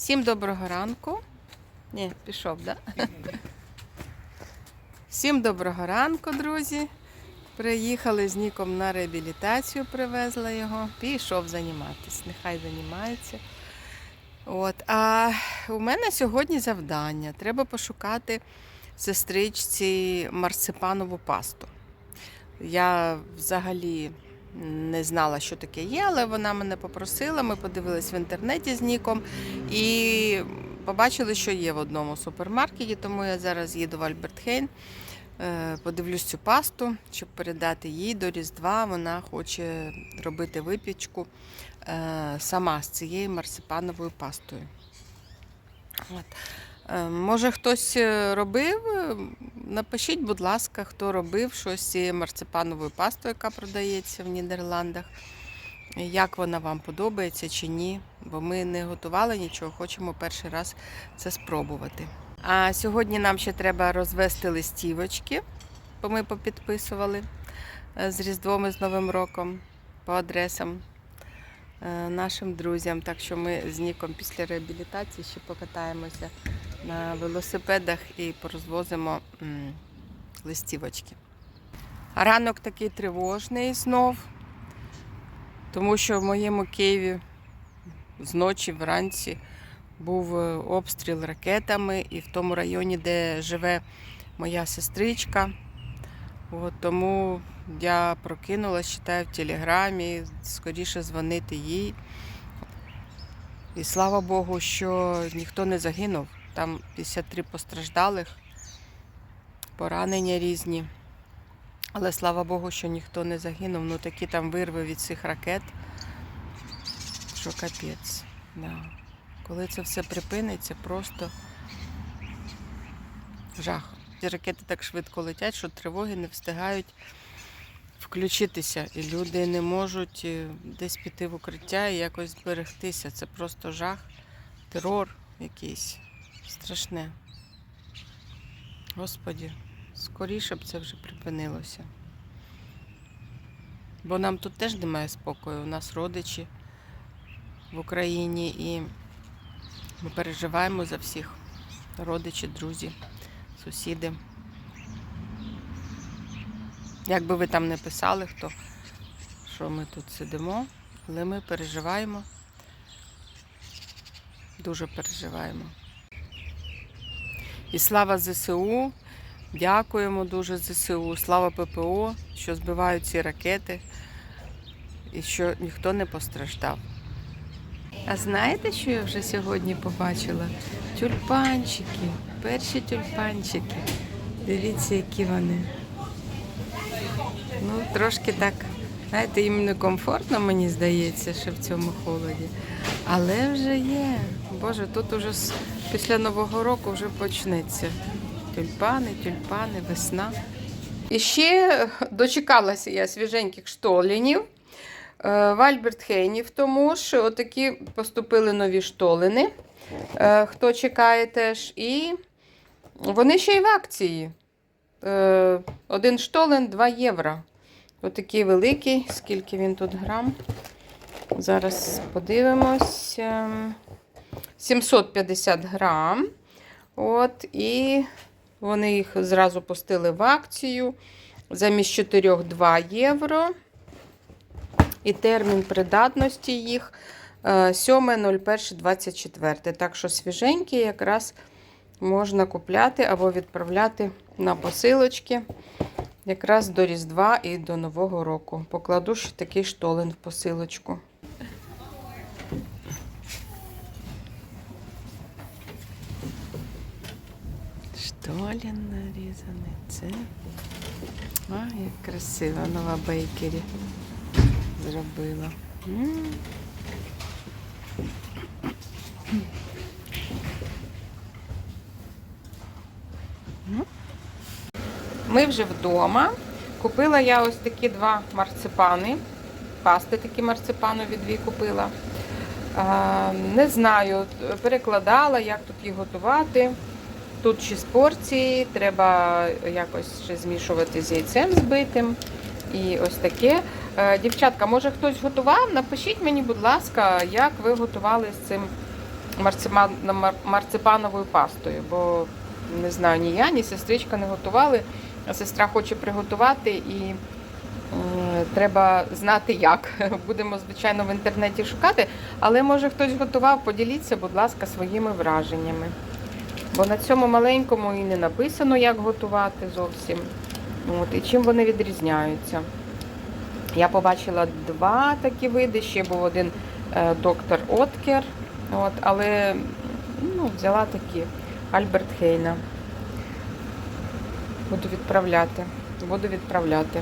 Всім доброго ранку. Ні, пішов, да? Всім доброго ранку, друзі. Приїхали з Ніком на реабілітацію, привезла його. Пішов займатися. Нехай займається. От. А у мене сьогодні завдання. Треба пошукати сестричці марципанову пасту. Я взагалі не знала, що таке є, але вона мене попросила. Ми подивились в інтернеті з Ніком і побачили, що є в одному супермаркеті, тому я зараз їду в Альбертхейн. е, Подивлюсь цю пасту, щоб передати їй до Різдва. Вона хоче робити випічку е, сама з цією марсипановою пастою. От. Е, Може, хтось е, робив? Е, Напишіть, будь ласка, хто робив щось цією марципановою пастою, яка продається в Нідерландах. Як вона вам подобається чи ні? Бо ми не готували нічого, хочемо перший раз це спробувати. А сьогодні нам ще треба розвести листівочки, бо ми попідписували з Різдвом і з Новим роком по адресам нашим друзям. Так що ми з Ніком після реабілітації ще покатаємося на велосипедах і порозвозимо листівочки. Ранок такий тривожний знов, тому що в моєму Києві зночі, вранці був е, обстріл ракетами, і в тому районі, де живе моя сестричка. От, тому я прокинулась, читаю в телеграмі, скоріше дзвонити їй. І слава Богу, що ніхто не загинув. Там 53 постраждалих, поранення різні. Але слава Богу, що ніхто не загинув. Ну такі там вирви від цих ракет. Що капець. Да. Коли це все припиниться, просто жах. Ці ракети так швидко летять, що тривоги не встигають включитися. І люди не можуть е, десь піти в укриття і якось зберегтися. Це просто жах, терор якийсь. Страшне. Господі, скоріше б це вже припинилося. Бо нам тут теж немає спокою. У нас родичі в Україні і ми переживаємо за всіх. Родичі, друзі, сусіди. Як би ви там не писали, хто, що ми тут сидимо, але ми переживаємо. Дуже переживаємо. І слава ЗСУ. Дякуємо дуже ЗСУ. Слава ППО, що збивають ці ракети і що ніхто не постраждав. А знаєте, що я вже сьогодні побачила? Тюльпанчики, перші тюльпанчики. Дивіться, які вони. Ну, трошки так, знаєте, їм не комфортно, мені здається, що в цьому холоді. Але вже є. Боже, тут уже після Нового року вже почнеться. Тюльпани, тюльпани, весна. І ще дочекалася я свіженьких штолінів. Е, В Альберт тому ж отакі поступили нові штолини. Е, Хто чекає теж. І вони ще й в акції. Е, Один штолен 2 євро. Отакий великий, скільки він тут грам. Зараз подивимось. Ем, 750 грам. От, і вони їх зразу пустили в акцію. Замість 4 2 євро. І термін придатності їх е, 7.01.24. Так що свіженькі якраз можна купляти або відправляти на посилочки якраз до Різдва і до Нового року. Покладу ще такий штолен в посилочку. Штолін нарізаний. Це. А, як красиво нова бейкері зробила. Ми вже вдома. Купила я ось такі два марципани. Пасти такі марципанові дві купила. Не знаю, перекладала, як тут їх готувати. Тут 6 порцій, треба якось ще змішувати з яйцем збитим. І ось таке. Е, Дівчатка, може хтось готував? Напишіть мені, будь ласка, як ви готували з цим марципановою пастою, бо не знаю, ні я, ні сестричка не готували. Сестра хоче приготувати і треба знати як. Будемо, звичайно, в інтернеті шукати, але може хтось готував, поділіться, будь ласка, своїми враженнями. Бо на цьому маленькому і не написано, як готувати зовсім. От, і чим вони відрізняються. Я побачила два такі види, ще був один е, доктор Откер, от, але ну, взяла такі Альберт Хейна. Буду відправляти. Буду відправляти.